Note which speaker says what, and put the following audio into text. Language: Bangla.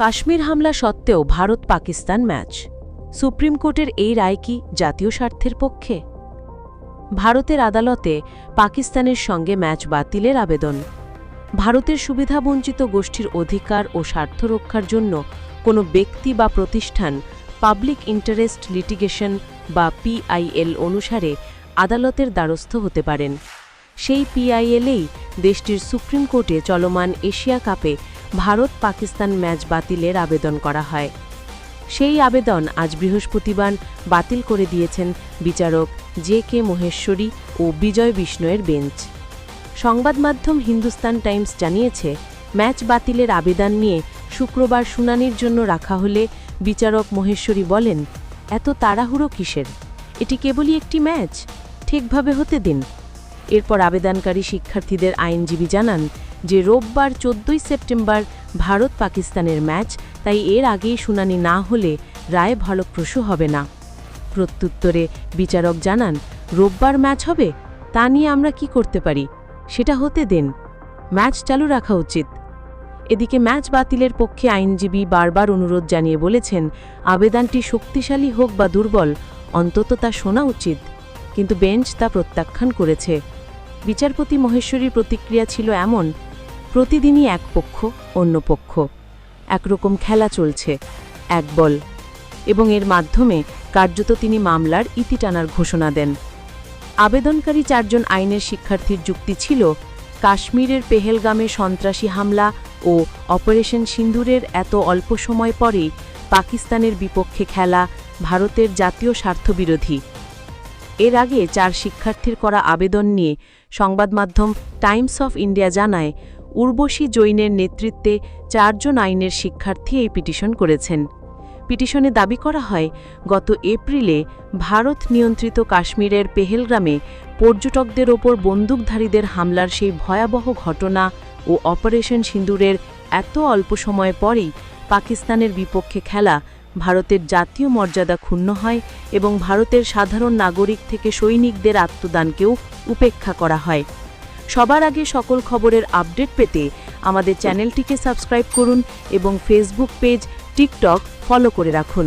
Speaker 1: কাশ্মীর হামলা সত্ত্বেও ভারত পাকিস্তান ম্যাচ। সুপ্রিম কোর্টের এই রায় কি জাতীয় স্বার্থের পক্ষে? ভারতের আদালতে পাকিস্তানের সঙ্গে ম্যাচ বাতিলের আবেদন। ভারতের সুবিধাবঞ্চিত গোষ্ঠীর অধিকার ও স্বার্থ রক্ষার জন্য কোনো ব্যক্তি বা প্রতিষ্ঠান পাবলিক ইন্টারেস্ট লিটিগেশন বা পিআইএল অনুসারে আদালতের দ্বারস্থ হতে পারেন। সেই পিআইএলেই দেশটির সুপ্রিম কোর্টে চলমান এশিয়া কাপে ভারত পাকিস্তান ম্যাচ বাতিলের আবেদন করা হয়। সেই আবেদন আজ বৃহস্পতিবার বাতিল করে দিয়েছেন বিচারক জে কে মহেশ্বরী ও বিজয় বিষ্ণয়ের বেঞ্চ। সংবাদ মাধ্যম হিন্দুস্তান টাইমস জানিয়েছে, ম্যাচ বাতিলের আবেদন নিয়ে শুক্রবার শুনানির জন্য রাখা হলে বিচারক মহেশ্বরী বলেন, এত তাড়াহুড়ো কিসের? এটি কেবলই একটি ম্যাচ? ঠিকভাবে হতে দিন। এরপর আবেদনকারী শিক্ষার্থীদের আইনজীবী জানান যে রোববার চোদ্দই সেপ্টেম্বর ভারত পাকিস্তানের ম্যাচ, তাই এর আগেই শুনানি না হলে রায় ফলপ্রসূ হবে না। প্রত্যুত্তরে বিচারক জানান, রোববার ম্যাচ হবে? তা নিয়ে আমরা কি করতে পারি? সেটা হতে দেন। ম্যাচ চালু রাখা উচিত। এদিকে ম্যাচ বাতিলের পক্ষে আইনজীবী বারবার অনুরোধ জানিয়ে বলেছেন, আবেদনটি শক্তিশালী হোক বা দুর্বল, অন্তত তা শোনা উচিত। কিন্তু বেঞ্চ তা প্রত্যাখ্যান করেছে। বিচারপতি মহেশ্বরীর প্রতিক্রিয়া ছিল এমন প্রতিদিনই এক পক্ষ, অন্য পক্ষ। একরকম খেলা চলছে, এক বল। এবং এর মাধ্যমে কার্যত তিনি মামলার ইতি টানার ঘোষণা দেন। আবেদনকারী চারজন আইনের শিক্ষার্থীর যুক্তি ছিল, কাশ্মীরের পেহেলগামে সন্ত্রাসী হামলা ও অপারেশন সিন্দুরের এত অল্প সময় পরেই পাকিস্তানের বিপক্ষে খেলা ভারতের জাতীয় স্বার্থবিরোধী। এর আগে চার শিক্ষার্থীর করা আবেদন নিয়ে সংবাদমাধ্যম টাইমস অফ ইন্ডিয়া জানায় উর্বশী জৈনের নেতৃত্বে চারজন আইনের শিক্ষার্থী এই পিটিশন করেছেন। পিটিশনে দাবি করা হয়, গত এপ্রিলে ভারত নিয়ন্ত্রিত কাশ্মীরের পেহেলগ্রামে পর্যটকদের ওপর বন্দুকধারীদের হামলার সেই ভয়াবহ ঘটনা ও অপারেশন সিন্দুরের এত অল্প সময় পরেই পাকিস্তানের বিপক্ষে খেলা ভারতের জাতীয় মর্যাদা ক্ষুণ্ণ হয় এবং ভারতের সাধারণ নাগরিক থেকে সৈনিকদের আত্মদানকেও উপেক্ষা করা হয়। সবার আগে সকল খবরের আপডেট পেতে আমাদের চ্যানেলটিকে সাবস্ক্রাইব করুন এবং ফেসবুক পেজ টিকটক ফলো করে রাখুন।